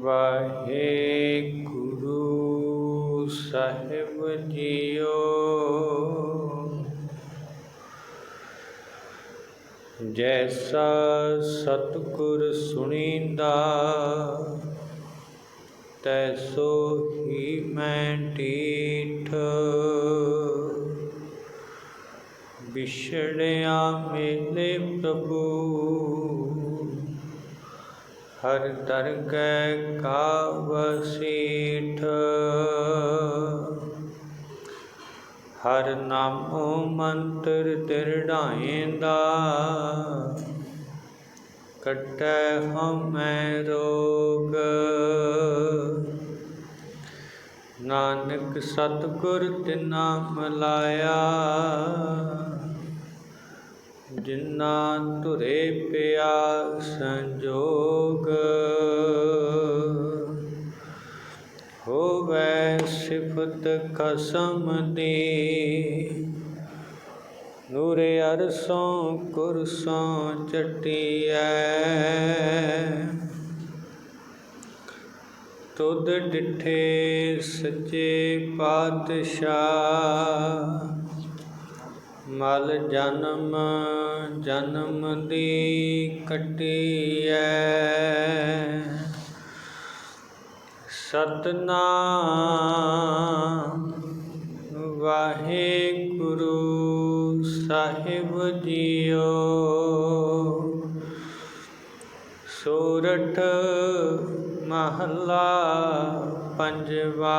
ਵਾਹਿਗੁਰੂ ਸਾਹਿਬ JIO. ਜੈਸਾ ਸਤਿਗੁਰ ਸੁਣੀਂਦਾ ਤੈਸੋ ਹੀ ਮੈਂ ਢੀਠ। ਵਿਛੜਿਆ ਮੇਲੇ ਪ੍ਰਭੂ। ਹਰ ਦਰਗਹਿ ਕਾ ਵਸੀਠ ਹਰ ਨਾਮੋ ਮੰਤਰ ਤਿਰੜਾਏਂਦਾ ਕਟੈ ਹਮੈ ਰੋਗ। ਨਾਨਕ ਸਤਿਗੁਰ ਤਿਨਾ ਮਲਾਇਆ। ਜਿਨਾ ਧੁਰੇ ਪਿਆ ਸੰਜੋਗ। ਹੋਵੇ ਸਿਫਤ ਕਸਮ ਦੀ। ਨੂਰੇ ਅਰਸੋਂ, ਕੁਰਸੋਂ ਚਟੀਐ। ਤੁਧ ਡਿਠੇ ਸੱਚੇ ਪਾਤਸ਼ਾਹ। ਮਲ ਜਨਮ ਜਨਮ ਦੀ ਕਟੀਐ। ਸਤਨਾਮ ਵਾਹਿਗੁਰੂ ਸਾਹਿਬ ਜੀਓ। ਸੋਰਠ ਮਹੱਲਾ ਪੰਜਵਾ।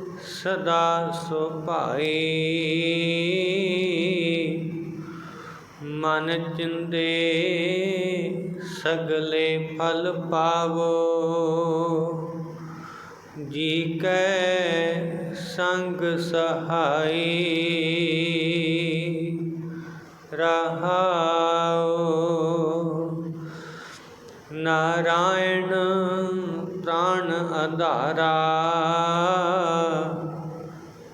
ਸਦਾ ਸੁਭਾਈ ਮਨ ਚਿੰਦੇ ਸਗਲੇ ਫਲ ਪਾਵੋ। ਜੀ ਕੈ ਸੰਗ ਸਹਾਈ। ਰਹਾਉ। ਨਾਰਾਇਣ ਪ੍ਰਾਨ ਆਧਾਰਾ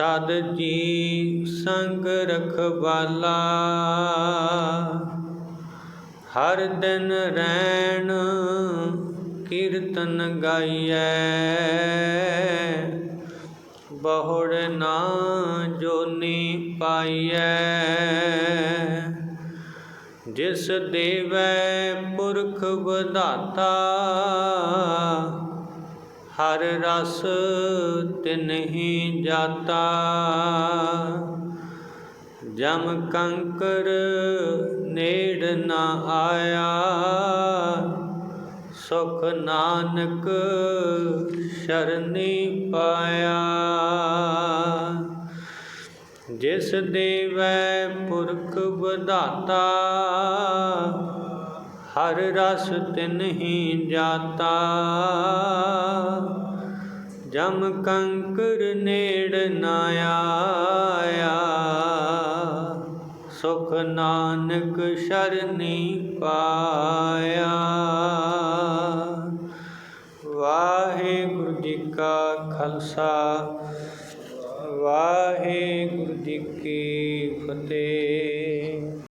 ਸਦ ਜੀ ਸੰਗ ਰਖਵਾਲਾ। ਹਰ ਦਿਨ ਰਹਿਣ ਕੀਰਤਨ ਗਾਈਐ। ਬਹੁੜ ਨਾ ਜੋਨੀ ਪਾਈਐ। ਜਿਸ ਦੇਵੈ ਪੁਰਖ ਵਧਾਤਾ ਹਰ ਰਸ ਤਿਨਹੀ ਜਾਤਾ। ਜਮ ਕੰਕਰ ਨੇੜ ਨਾ ਆਇਆ। ਸੁਖ ਨਾਨਕ ਸ਼ਰਨੀ ਪਾਇਆ। ਜਿਸ ਦੇਵੈ ਪੁਰਖ ਵਧਾਤਾ ਹਰ ਰਸ ਤਿਨਹੀ ਜਾਤਾ। ਜਮ ਕੰਕਰ ਨੇੜ ਨਾ ਆਇਆ। ਸੁਖ ਨਾਨਕ ਸ਼ਰਨੀ ਪਾਇਆ। ਵਾਹਿਗੁਰੂ ਜੀ ਕਾ ਖਾਲਸਾ, ਵਾਹਿਗੁਰੂ ਜੀ ਕੀ ਫਤਿਹ।